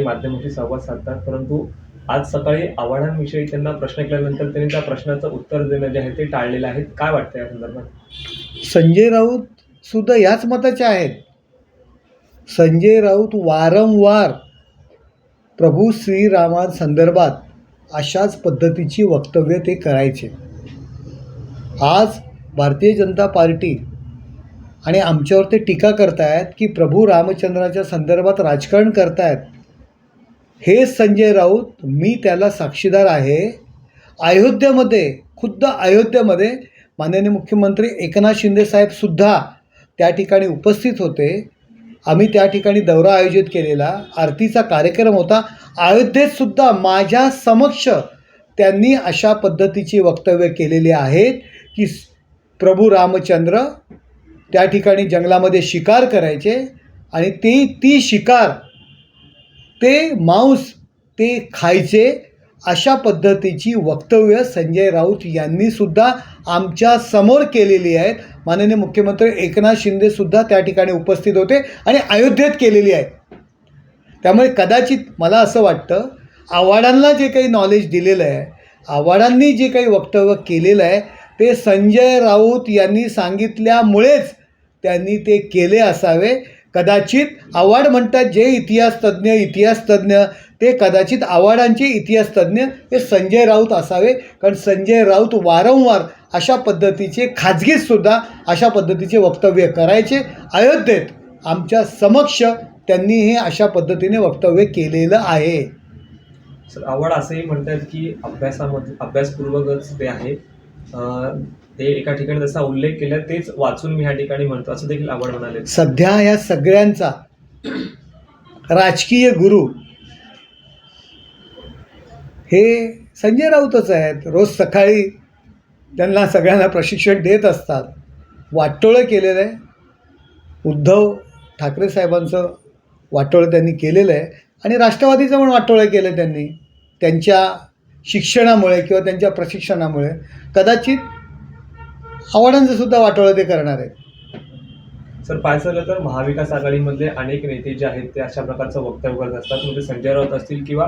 माध्यमांशी संवाद साधतात परंतु आज सकाळी आव्हानांविषयी त्यांना प्रश्न केल्यानंतर त्यांनी त्या प्रश्नाचं उत्तर देणं जे आहे ते टाळलेलं आहे. काय वाटतं या संदर्भात? संजय राऊत सुद्धा याच मताचे आहेत. संजय राऊत वारंवार प्रभू श्रीरामांसंदर्भात अशाच पद्धतीची वक्तव्य ते करायचे. आज भारतीय जनता पार्टी आणि आमच्यावर ते टीका करतायत की प्रभू रामचंद्राच्या संदर्भात राजकारण करतायत. हे संजय राऊत मी त्याला साक्षीदार आहे. अयोध्येमध्ये खुद्द अयोध्येमध्ये माननीय मुख्यमंत्री एकनाथ शिंदेसाहेबसुद्धा त्या ठिकाणी उपस्थित होते. आम्ही त्या ठिकाणी दौरा आयोजित केलेला आरतीचा कार्यक्रम होता. अयोध्येतसुद्धा माझ्या समक्ष त्यांनी अशा पद्धतीची वक्तव्य केलेली आहेत की प्रभू रामचंद्र त्या ठिकाणी जंगलामध्ये शिकार करायचे आणि ती ती शिकार ते मांस ते खायचे अशा पद्धतीची वक्तव्य संजय राऊत यांनीसुद्धा आमच्यासमोर केलेली आहेत. माननीय मुख्यमंत्री एकनाथ शिंदेसुद्धा त्या ठिकाणी उपस्थित होते आणि अयोध्येत केलेली आहेत. त्यामुळे कदाचित मला असं वाटतं आव्हाडांना जे काही नॉलेज दिलेलं आहे आव्हाडांनी जे काही वक्तव्य केलेलं आहे ते संजय राऊत यांनी सांगितल्यामुळेच त्यांनी ते केले असावे. कदाचित आव्हाड म्हणतात जे इतिहास इतिहासतज्ज्ञ ते कदाचित आव्हाडांचे इतिहासतज्ज्ञ हे संजय राऊत असावे. कारण संजय राऊत वारंवार अशा पद्धतीचे खाजगीतसुद्धा अशा पद्धतीचे वक्तव्य करायचे. अयोध्येत आमच्या समक्ष त्यांनी हे अशा पद्धतीने वक्तव्य केलेलं आहे. सर आव्हाड असंही म्हणतात की अभ्यासामध्ये अभ्यासपूर्वकच ते आहे. ते एका ठिकाणी जसा उल्लेख केला तेच वाचून मी ह्या ठिकाणी म्हणतो. असं देखील आवड म्हणाले. सध्या या सगळ्यांचा राजकीय गुरु हे संजय राऊतच आहेत. रोज सकाळी त्यांना सगळ्यांना प्रशिक्षण देत असतात. वाटोळं केलेलं आहे. उद्धव ठाकरे साहेबांचं वाटोळं त्यांनी केलेलं आहे. आणि राष्ट्रवादीचं पण वाटोळं केलं त्यांनी. त्यांच्या शिक्षणामुळे किंवा त्यांच्या प्रशिक्षणामुळे. कदाचित आव्हाडांचं सुद्धा वाटोळं ते करणार आहेत. सर पाहायचं झालं तर महाविकास आघाडीमधले अनेक नेते जे आहेत ते अशा प्रकारचं वक्तव्य करत असतात. म्हणजे संजय राऊत असतील किंवा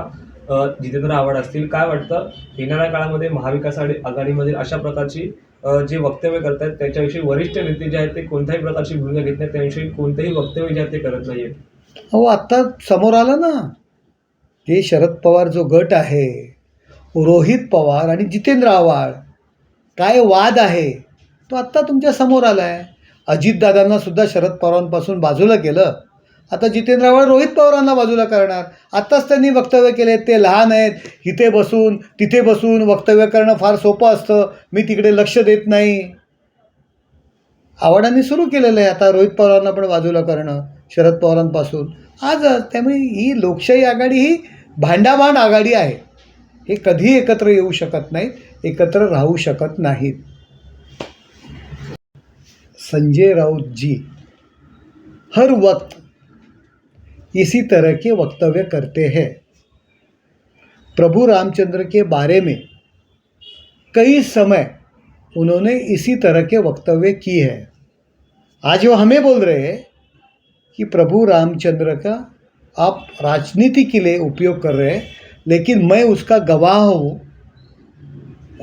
जितेंद्र आव्हाड असतील काय वाटतं? येणाऱ्या काळामध्ये महाविकास आघाडी आघाडीमधील अशा प्रकारची जे वक्तव्य करतात त्याच्याविषयी वरिष्ठ नेते जे आहेत ते कोणत्याही प्रकारची भूमिका घेत नाहीत त्याविषयी कोणतेही वक्तव्य जे आहेत ते करत नाहीत अहो आत्ता समोर आलं ना जे शरद पवार जो गट आहे रोहित पवार आणि जितेंद्र आव्हाड काय वाद आहे? तो आत्ता तुमच्यासमोर आला आहे अजितदादांना सुद्धा शरद पवारांपासून बाजूला केलं. आता जितेंद्र आव्हाड रोहित पवारांना बाजूला करणार. आत्ताच त्यांनी वक्तव्य केले ते लहान आहेत इथे बसून तिथे बसून वक्तव्य करणं फार सोपं असतं. मी तिकडे लक्ष देत नाही. आव्हाडांनी सुरू केलेलं आहे आता रोहित पवारांना पण बाजूला करणं शरद पवारांपासून. आज त्यामुळे ही लोकशाही आघाडी ही भांडाभांड आघाडी आहे. हे कधीही एकत्र येऊ शकत नाहीत एकत्र राहू शकत नाहीत. संजय राउत जी, हर वक्त इसी तरह के वक्तव्य करते हैं। प्रभु रामचंद्र के बारे में कई समय उन्होंने इसी तरह के वक्तव्य किए हैं। आज वो हमें बोल रहे हैं कि प्रभु रामचंद्र का आप राजनीति के लिए उपयोग कर रहे हैं, लेकिन मैं उसका गवाह हूँ।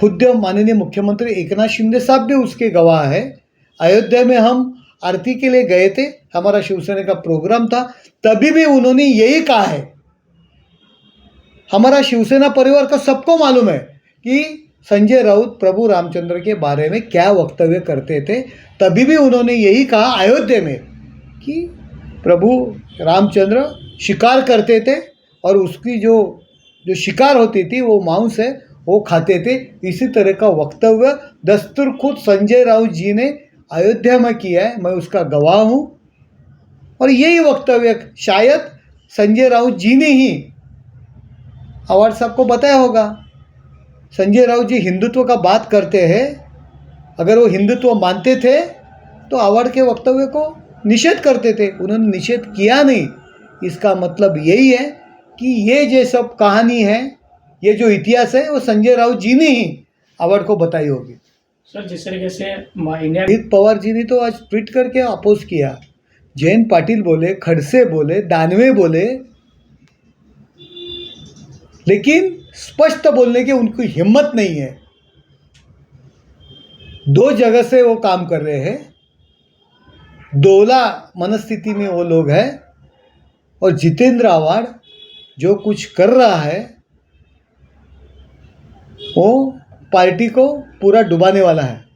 खुद माननीय मुख्यमंत्री एकनाथ शिंदे साहब भी उसके गवाह है। अयोध्या में हम आरती के लिए गए थे, हमारा शिवसेना का प्रोग्राम था, तभी भी उन्होंने यही कहा है। हमारा शिवसेना परिवार का सबको मालूम है कि संजय राउत प्रभु रामचंद्र के बारे में क्या वक्तव्य करते थे, तभी भी उन्होंने यही कहा अयोध्या में कि प्रभु रामचंद्र शिकार करते थे और उसकी जो जो शिकार होती थी, वो मांस है, वो खाते थे। इसी तरह का वक्तव्य दस्तूर खुद संजय राउत जी ने अयोध्या में किया है, मैं उसका गवाह हूँ। और यही वक्तव्य शायद संजय राउत जी ने ही अवार्ड साहब को बताया होगा। संजय राउत जी हिंदुत्व का बात करते हैं। अगर वो हिंदुत्व मानते थे तो अवार्ड के वक्तव्य को निषेध करते थे। उन्होंने निषेध किया नहीं। इसका मतलब यही है कि ये जो सब कहानी है, ये जो इतिहास है, वो संजय राउत जी ने ही अवार्ड को बताई होगी। सर, जिस तरीके से इंडिया अजित पवार जी ने तो आज ट्वीट करके अपोज किया। जयंत पाटिल बोले, खड़से बोले, दानवे बोले। लेकिन स्पष्ट बोलने की उनकी हिम्मत नहीं है। दो जगह से वो काम कर रहे हैं। दोला मनस्थिति में वो लोग हैं और जितेंद्र आवाड़ जो कुछ कर रहा है, वो पार्टी को पूरा डुबाने वाला है।